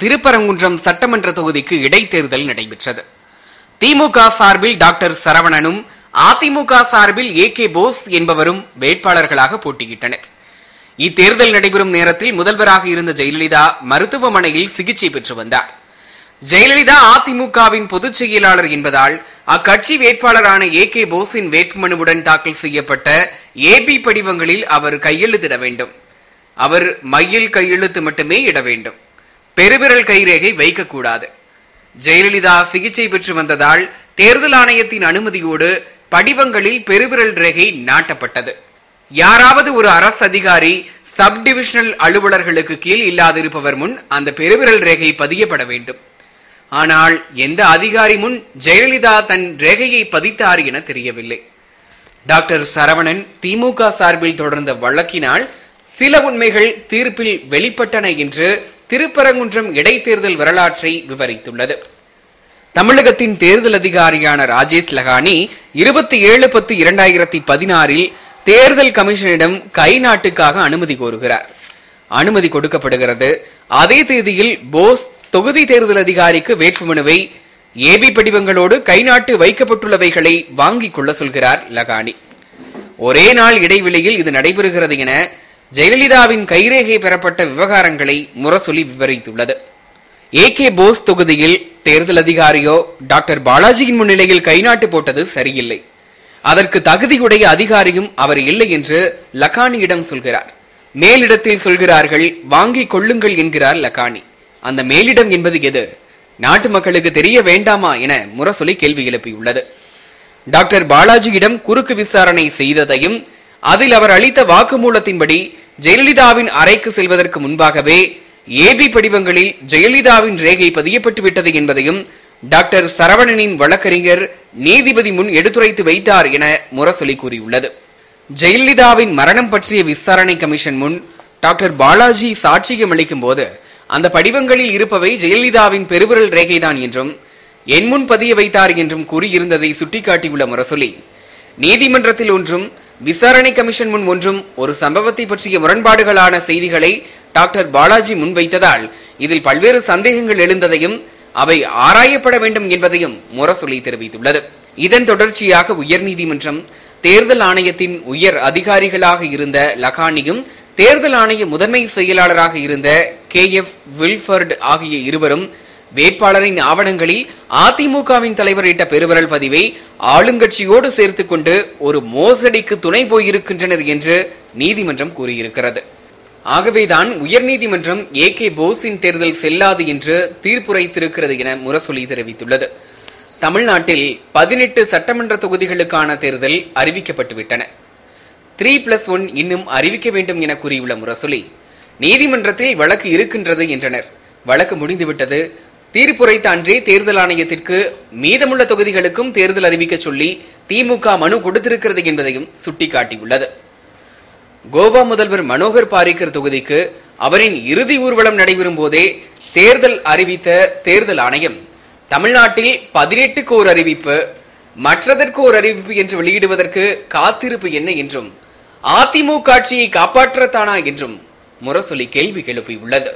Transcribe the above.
திருப்பரங்குன்றம் சட்டமன்ற தொகுதிக்கு இடைத்தேர்தல் நடைபெற்றது. திமுக சார்பில் டாக்டர் சரவணனும் அதிமுக சார்பில் ஏ கே போஸ் என்பவரும் வேட்பாளர்களாக போட்டியிட்டனர். இத்தேர்தல் நடைபெறும் நேரத்தில் முதல்வராக இருந்த ஜெயலலிதா மருத்துவமனையில் சிகிச்சை பெற்று வந்தார். ஜெயலலிதா அதிமுகவின் பொதுச் செயலாளர் என்பதால் அக்கட்சி வேட்பாளரான ஏ கே போஸின் வேட்புமனுவுடன் தாக்கல் செய்யப்பட்ட ஏபி படிவங்களில் அவர் கையெழுத்திட வேண்டும். அவர் மையில் கையெழுத்து மட்டுமே இட வேண்டும். பெருவிரல் கைரேகை வைக்கக்கூடாது. ஜெயலலிதா சிகிச்சை பெற்று வந்ததால் தேர்தல் ஆணையத்தின் அனுமதியோடு படிவங்களில் பெருவிரல் ரேகை நாட்டப்பட்டது. யாராவது ஒரு அரசு அதிகாரி சப் டிவிஷனல் அலுவலர்களுக்கு கீழ் இல்லாதிருப்பவர் முன் அந்த பெருவிரல் ரேகை பதியப்பட வேண்டும். ஆனால் எந்த அதிகாரி முன் ஜெயலலிதா தன் ரேகையை பதித்தார் என தெரியவில்லை. டாக்டர் சரவணன் திமுக சார்பில் தொடர்ந்த வழக்கினால் சில உண்மைகள் தீர்ப்பில் வெளிப்பட்டன என்று திருப்பரங்குன்றம் இடைத்தேர்தல் வரலாற்றை விவரித்துள்ளது. தமிழகத்தின் தேர்தல் அதிகாரியான ராஜேஷ் லகானி இருபத்தி ஏழு பத்து இரண்டாயிரத்தி பதினாறில் தேர்தல் கமிஷனிடம் கை நாட்டுக்காக அனுமதி கோருகிறார். அனுமதி கொடுக்கப்படுகிறது. அதே தேதியில் போஸ் தொகுதி தேர்தல் அதிகாரிக்கு வேட்புமனுவை ஏபி படிவங்களோடு கைநாட்டு வைக்கப்பட்டுள்ளவைகளை வாங்கிக் கொள்ள சொல்கிறார் லகானி. ஒரே நாள் இடைவெளியில் இது நடைபெறுகிறது என ஜெயலலிதாவின் கைரேகை பெறப்பட்ட விவகாரங்களை முரசொலி விவரித்துள்ளது. ஏ கே போஸ் தொகுதியில் தேர்தல் அதிகாரியோ டாக்டர் பாலாஜியின் முன்னிலையில் கைநாட்டு போட்டது சரியில்லை. அதற்கு தகுதியுடைய அதிகாரியும் அவர் இல்லை என்று லக்கானியிடம் சொல்கிறார். மேலிடத்தில் சொல்கிறார்கள் வாங்கிக் கொள்ளுங்கள் என்கிறார் லக்கானி. அந்த மேலிடம் என்பது எது? நாட்டு மக்களுக்கு தெரிய வேண்டாமா என முரசொலி கேள்வி எழுப்பியுள்ளது. டாக்டர் பாலாஜியிடம் குறுக்கு விசாரணை செய்ததையும் அதில் அவர் அளித்த வாக்குமூலத்தின்படி ஜெயலலிதாவின் அறைக்கு செல்வதற்கு முன்பாகவே ஏபி படிவங்களில் ஜெயலலிதாவின் ரேகை பதியப்பட்டு விட்டது என்பதையும் டாக்டர் சரவணனின் வழக்கறிஞர் நீதிபதி முன் எடுத்துரைத்து வைத்தார் என முரசொலி கூறியுள்ளது. ஜெயலலிதாவின் மரணம் பற்றிய விசாரணை கமிஷன் முன் டாக்டர் பாலாஜி சாட்சியம் அளிக்கும் போது அந்த படிவங்களில் இருப்பவை ஜெயலலிதாவின் பெருவிரல் ரேகைதான் என்றும் என் முன் பதிய வைத்தார் என்றும் கூறியிருந்ததை சுட்டிக்காட்டியுள்ள முரசொலி நீதிமன்றத்தில் ஒன்றும் விசாரணை கமிஷன் முன் ஒன்றும் ஒரு சம்பவத்தை பற்றிய முரண்பாடுகளான செய்திகளை டாக்டர் பாலாஜி முன்வைத்ததால் இதில் பல்வேறு சந்தேகங்கள் எழுந்ததையும் அவை ஆராயப்பட வேண்டும் என்பதையும் முரசொலி தெரிவித்துள்ளது. இதன் தொடர்ச்சியாக உயர்நீதிமன்றம் தேர்தல் ஆணையத்தின் உயர் அதிகாரிகளாக இருந்த லகானியும் தேர்தல் ஆணைய முதன்மை செயலாளராக இருந்த கே எஃப் வில்ஃபர்டு ஆகிய இருவரும் வேட்பாளரின் ஆவணங்களில் அதிமுகவின் தலைவர் இட்ட பெருவரல் பதிவை ஆளுங்கட்சியோடு சேர்த்து கொண்டு ஒரு மோசடிக்கு துணை போயிருக்கின்றனர் என்று நீதிமன்றம் கூறியிருக்கிறது. ஆகவேதான் உயர்நீதிமன்றம் ஏ கே போஸின் தேர்தல் செல்லாது என்று தீர்ப்புரைத்திருக்கிறது என முரசொலி தெரிவித்துள்ளது. தமிழ்நாட்டில் பதினெட்டு சட்டமன்ற தொகுதிகளுக்கான தேர்தல் அறிவிக்கப்பட்டுவிட்டன. த்ரீ பிளஸ் ஒன் இன்னும் அறிவிக்க வேண்டும் என கூறியுள்ள முரசொலி நீதிமன்றத்தில் வழக்கு இருக்கின்றது என்றனர். வழக்கு முடிந்துவிட்டது தீர்ப்புரைத்த அன்றே தேர்தல் ஆணையத்திற்கு மீதமுள்ள தொகுதிகளுக்கும் தேர்தல் அறிவிக்க சொல்லி திமுக மனு கொடுத்திருக்கிறது என்பதையும் சுட்டிக்காட்டியுள்ளது. கோவா முதல்வர் மனோகர் பாரிக்கர் தொகுதிக்கு அவரின் இறுதி ஊர்வலம் நடைபெறும் போதே தேர்தல் அறிவித்த தேர்தல் ஆணையம் தமிழ்நாட்டில் பதினெட்டுக்கு ஒரு அறிவிப்பு மற்றதற்கு ஒரு அறிவிப்பு என்று வெளியிடுவதற்கு காத்திருப்பு என்ன என்றும் அதிமுக ஆட்சியை காப்பாற்றத்தானா என்றும் முரசொலி கேள்வி எழுப்பியுள்ளது.